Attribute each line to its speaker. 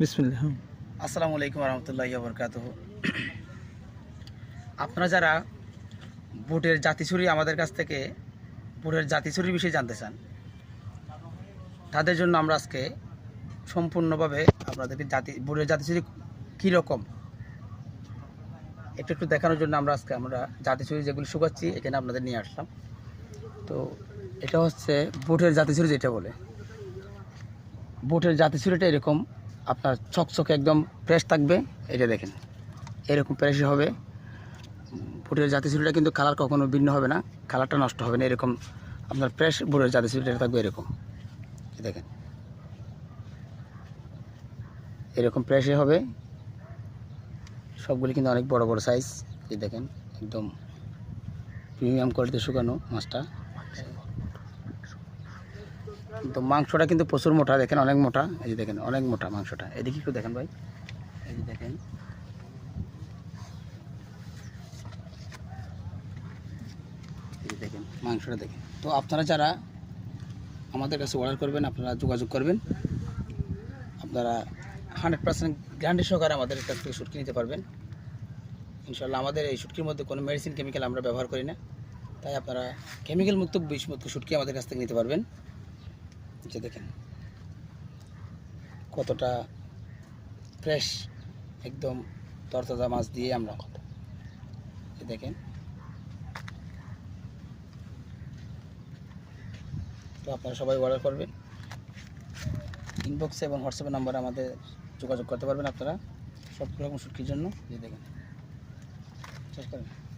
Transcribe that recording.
Speaker 1: বিসমিল্লাহ হ্যাঁ।
Speaker 2: আসসালামু আলাইকুম রহমতুল্লাহ বরকাত আপনারা যারা বুটের জাতিছুরি আমাদের কাছ থেকে বুটের জাতিছুরির বিষয়ে জানতে চান, তাদের জন্য আমরা আজকে সম্পূর্ণভাবে আপনাদেরকে জাতি বুটের জাতিছুরি কীরকম একটু একটু দেখানোর জন্য আমরা আজকে আমরা জাতি জাতিছুরি যেগুলি শুকাচ্ছি, এখানে আপনাদের নিয়ে আসলাম। তো এটা হচ্ছে বুটের জাতিছুরি যেটা বলে। বুটের জাতিছুরিটা এরকম আপনার চকচকে একদম ফ্রেশ থাকবে। এটা দেখেন, এরকম ফ্রেশ হবে। বুটের জাতিছুরিটা কিন্তু কালার কখনো ভিন্ন হবে না। কালারটা নষ্ট হবে না, এরকম আপনার ফ্রেশ বুটের জাতিছুরিটা থাকবে এরকম। দেখেন, এরকম ফ্রেশে হবে। সবগুলি কিন্তু অনেক বড় বড় সাইজ এই দেখেন, একদম প্রিমিয়াম কোয়ালিটি শুকানো মাছটা। তো মাংসটা কিন্তু প্রচুর মোটা, দেখেন অনেক মোটা। এই যে দেখেন, অনেক মোটা মাংসটা। এদিকে একটু দেখেন ভাই। এই যে দেখেন। দেখেন, মাংসটা দেখেন। তো আপনারা যারা আমাদের কাছে অর্ডার করবেন, আপনারা যোগাযোগ করবেন। আপনারা হান্ড্রেড পার্সেন্ট গ্যারান্টি সহকারে আমাদের কাছ থেকে শুটকি নিতে পারবেন। ইনশাল্লাহ আমাদের এই শুটকির মধ্যে কোনো মেডিসিন কেমিক্যাল আমরা ব্যবহার করি না। তাই আপনারা কেমিক্যাল মুক্ত বিষমুক্ত শুটকি আমাদের কাছ থেকে নিতে পারবেন। যে দেখেন কতটা ফ্রেশ একদম তরতাজা মাছ দিয়ে আমরা এই দেখেন। তো আপনারা সবাই অর্ডার করবেন। ইনবক্সে এবং হোয়াটসঅ্যাপের নাম্বারে আমাদের যোগাযোগ করতে পারবেন আপনারা। সব রকম শুটকির জন্য। যে দেখেন। শেষ করেন।